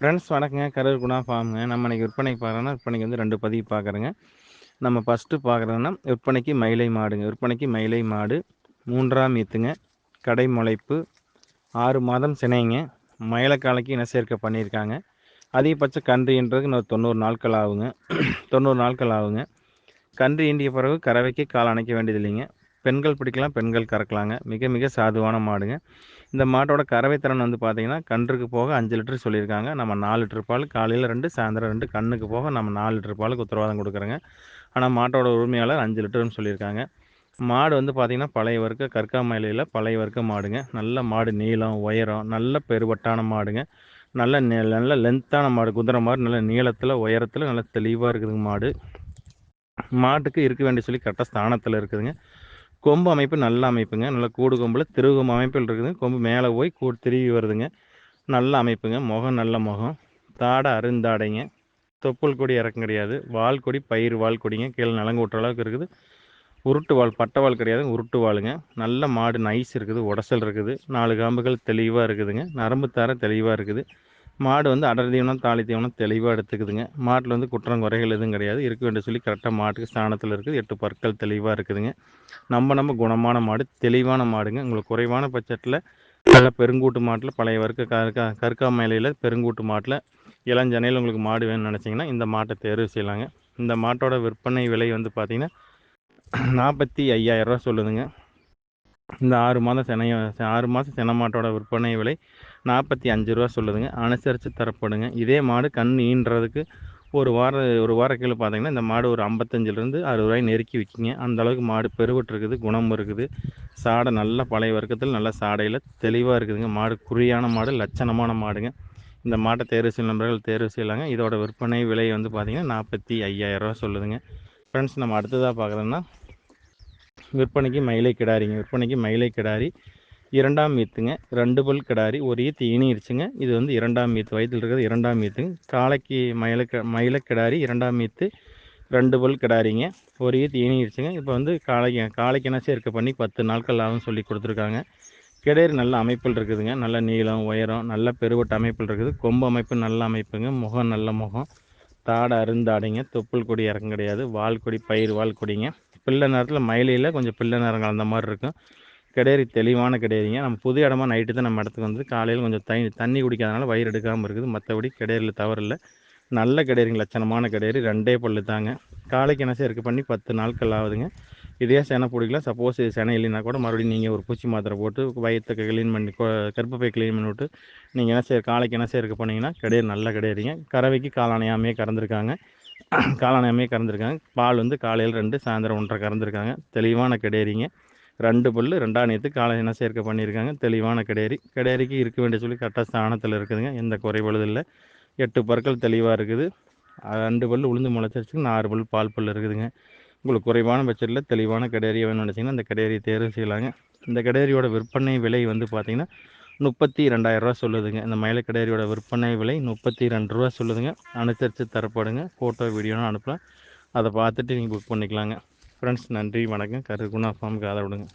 Friends வணக்கங்க. கரூர் குணா ஃபார்முங்க நம்ம இன்றைக்கி விற்பனைக்கு பார்க்குறோன்னா விற்பனைக்கு வந்து ரெண்டு பதிவு பார்க்குறேங்க. நம்ம ஃபஸ்ட்டு பார்க்குறோன்னா விற்பனைக்கு மயிலை மாடுங்க. விற்பனைக்கு மயிலை மாடு மூன்றாம் ஈத்துங்க கடை முளைப்பு ஆறு மாதம் சினைங்க. மயிலக்காலைக்கு இன சேர்க்கை பண்ணியிருக்காங்க. அதிகபட்ச கன்றுன்றதுக்கு இன்னொரு தொண்ணூறு நாட்கள் ஆகுங்க. தொண்ணூறு நாட்கள் ஆகுங்க. கன்று ஈண்டிய பிறகு கறவைக்கு கால் அணைக்க வேண்டியது இல்லைங்க பெண்கள் பிடிக்கலாம் பெண்கள் கறக்கலாங்க. மிக மிக சாதுவான மாடுங்க. இந்த மாட்டோட கறவை திறன் வந்து பார்த்திங்கன்னா கன்றுக்கு போக அஞ்சு லிட்டர் சொல்லியிருக்காங்க. நம்ம நாலு லிட்டர் பால் காலையில் ரெண்டு சாயந்தரம் ரெண்டு கண்ணுக்கு போக நம்ம நாலு லிட்டர் பாலுக்கு உத்தரவாதம் கொடுக்குறோங்க. ஆனால் மாட்டோட உரிமையாளர் அஞ்சு லிட்டர்னு சொல்லியிருக்காங்க. மாடு வந்து பார்த்திங்கன்னா பழைய வர்க்க கற்காமலையில் பழைய வர்க்க மாடுங்க. நல்ல மாடு நீளம் உயரம் நல்ல பெருவட்டான மாடுங்க. நல்ல நல்ல லென்த்தான மாடு குதிரை மாடு நல்ல நீளத்தில் உயரத்தில் நல்ல தெளிவாக இருக்குதுங்க மாடு. மாட்டுக்கு இருக்க வேண்டிய சொல்லி கரெக்டாக ஸ்தானத்தில் இருக்குதுங்க. கொம்பு அமைப்பு நல்ல அமைப்புங்க. நல்ல கூடு கொம்பில் திருகும் அமைப்பில் இருக்குதுங்க கொம்பு மேலே போய் கூடு திருவி வருதுங்க. நல்ல அமைப்புங்க. முகம் நல்ல முகம். தாடை அருந்தாடைங்க. தொப்புள் கொடி இறக்கம் கிடையாது. வால் கொடி பயிர் வால் கொடிங்க. கீழே நலங்கூட்டுற அளவுக்கு இருக்குது. உருட்டு வால் பட்டை வால் கிடையாது. உருட்டு வாளுங்க. நல்ல மாடு நைஸ் இருக்குது. உடசல் இருக்குது. நாலு காம்புகள் தெளிவாக இருக்குதுங்க. நரம்பு தார தெளிவாக இருக்குது. மாடு வந்து அடர் தீவனம் தாலி தீவனம் தெளிவாக எடுத்துக்குதுங்க. மாட்டில் வந்து குற்றம் குறைகள் எதுவும் கிடையாது. இருக்க வேண்டிய சொல்லி கரெக்டாக மாட்டுக்கு ஸ்தானத்தில் இருக்குது. எட்டு பற்கள் தெளிவாக இருக்குதுங்க. நம்ம நம்ம குணமான மாடு தெளிவான மாடுங்க. உங்களுக்கு குறைவான பட்சத்தில் நல்ல பெருங்கூட்டு மாட்டில் பழைய வர்க்க கற்கா கற்கா மேலையில் பெருங்கூட்டு மாட்டில் இளஞ்சனையில் உங்களுக்கு மாடு வேணும்னு நினச்சிங்கன்னா இந்த மாட்டை தேர்வு செய்யலாங்க. இந்த மாட்டோட விற்பனை விலை வந்து பார்த்திங்கன்னா நாற்பத்தி ஐயாயிரரூவா சொல்லுதுங்க. இந்த ஆறு மாதம் செனைய ஆறு மாதம் சென மாட்டோட விற்பனை விலை நாற்பத்தி அஞ்சு ரூபா சொல்லுதுங்க. அனுசரித்து தரப்படுங்க. இதே மாடு கண் ஈன்றதுக்கு ஒரு வார ஒரு வார கீழே பார்த்தீங்கன்னா இந்த மாடு ஒரு ஐம்பத்தஞ்சிலேருந்து அறுபது ரூபாய் நெருக்கி விற்கிங்க அந்தளவுக்கு மாடு பெருவிட்டுருக்குது குணம் இருக்குது. சாடை நல்ல பழைய வர்க்கத்தில் நல்ல சாடையில் தெளிவாக இருக்குதுங்க. மாடு குறியான மாடு லட்சணமான மாடுங்க. இந்த மாட்டை தேர்வு செய்யும் நண்பர்கள் தேர்வு செய்யலாங்க. இதோட விற்பனை விலை வந்து பார்த்திங்கன்னா நாற்பத்தி ஐயாயிரரூவா சொல்லுதுங்க. ஃப்ரெண்ட்ஸ் நம்ம அடுத்ததாக பார்க்குறோன்னா விற்பனைக்கு மயிலை கிடாரிங்க விற்பனைக்கு மயிலை கிடாரி. இரண்டாம் ஈத்துங்க ரெண்டு பல் கிடாரி. ஒரு ஈத்து இனிருச்சுங்க இது வந்து இரண்டாம் ஈத்து வயதில் இருக்கிறது இரண்டாம் ஈத்துங்க காளைக்கு மயில மயில கிடாரி இரண்டாம் ஈத்து ரெண்டு பல் கிடாரிங்க. ஒரு ஈத்து இணையிருச்சுங்க இப்போ வந்து காளைக்கு என்ன சேர்க்கை பண்ணி பத்து நாட்கள் ஆகும் சொல்லி கொடுத்துருக்காங்க. கிடேரி நல்ல அமைப்பில் இருக்குதுங்க. நல்ல நீளம் உயரம் நல்ல பெருவட்ட அமைப்பில் இருக்குது. கொம்பு அமைப்பு நல்ல அமைப்புங்க. முகம் நல்ல முகம். தாடை அருந்தாடைங்க. தொப்புள் கொடி இறக்கம் கிடையாது. வால் கொடி பயிர் வால் கொடிங்க. பிள்ளை நேரத்தில் மயிலையில் கொஞ்சம் பிள்ளை நேரம் கலந்த மாதிரி இருக்கும். கிடேரி தெளிவான கிடேரிங்க நம்ம புது இடமா நைட்டு தான் நம்ம இடத்துக்கு வந்து காலையில் கொஞ்சம் தண்ணி தண்ணி குடிக்காதனால வயிறு எடுக்காமல் இருக்குது. மற்றபடி கிடேரியில் தவறில்லை நல்ல கிடேரிங்க லட்சணமான கிடேரி ரெண்டே பல்லு தாங்க. காலைக்கு என்ன சேர்க்கை பண்ணி பத்து நாட்கள் ஆகுதுங்க. இதே செனை பிடிக்கல சப்போஸ் இது செனை இல்லைன்னா கூட மறுபடியும் நீங்கள் ஒரு பூச்சி மாத்திரை போட்டு வயிற்றை க்ளீன் பண்ணி கருப்பப்பை க்ளீன் பண்ணி விட்டு நீங்கள் என்ன செய்ய காலைக்கு என்ன இருக்க பண்ணிங்கன்னா கிடையாது நல்ல கிடையாதுங்க கறவைக்கு காலானையாமே கறந்துருக்காங்க. காலானையாமே கறந்துருக்காங்க. பால் வந்து காலையில் ரெண்டு சாயந்தரம் ஒன்றரை கறந்துருக்காங்க. தெளிவான கிடையாதுங்க ரெண்டு புல் ரெண்டாம் நேற்று காலை என்ன சேர்க்கை பண்ணியிருக்காங்க. தெளிவான கிடையாரி கிடேரிக்கு இருக்க வேண்டிய சொல்லி கரெக்டாக ஸ்தானத்தில் இருக்குதுங்க. எந்த குறைபாடு இல்லை. எட்டு பற்கள் தெளிவாக இருக்குது. ரெண்டு பல் உளுந்து முளைச்சிருச்சுங்க. நாலு பல் பால் பல் இருக்குதுங்க. உங்களுக்கு குறைவான பட்ஜெட்டில் தெளிவான கடையரியை வேணும்னு நினச்சிங்கன்னா அந்த கடேரியை தேர்வு செய்யலாங்க. இந்த கடேரியோட விற்பனை விலை வந்து பார்த்திங்கன்னா முப்பத்தி ரெண்டாயிரரூவா சொல்லுதுங்க. இந்த மயில விற்பனை விலை முப்பத்தி ரெண்டு ரூபா சொல்லுதுங்க. அனுசரித்து தரப்படுங்க. ஃபோட்டோ வீடியோன்னு அனுப்பலாம். அதை பார்த்துட்டு நீங்கள் புக் பண்ணிக்கலாங்க. ஃப்ரெண்ட்ஸ் நன்றி வணக்கம். கருகுணா ஃபார்முக்கு ஆதரவுடுங்க